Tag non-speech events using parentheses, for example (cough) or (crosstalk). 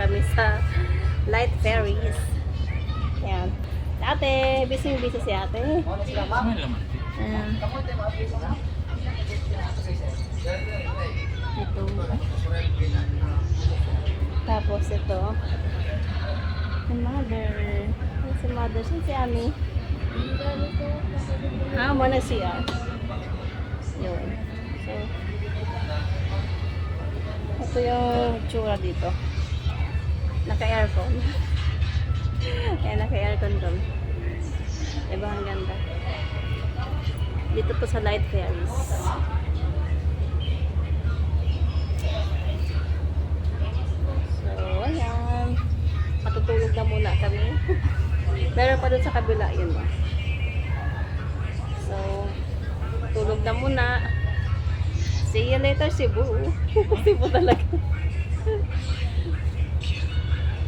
kami sa Light Ferries. Yan. Ate, busy busy si ate. Ayan. Ito. Tapos ito. Si mother. Si mother. Saan si Ami? Ah, mo na siya. Yun. So, ito yung tsura dito. Naka-aircon. Kaya naka-aircon doon. Diba ang ganda? Dito po sa Light Ferries. So, ayan. Matutulog na muna kami. (laughs) Meron pa dun sa kabila yun ba? So, tulog na muna. See you later, Cebu. (laughs) Cebu talaga.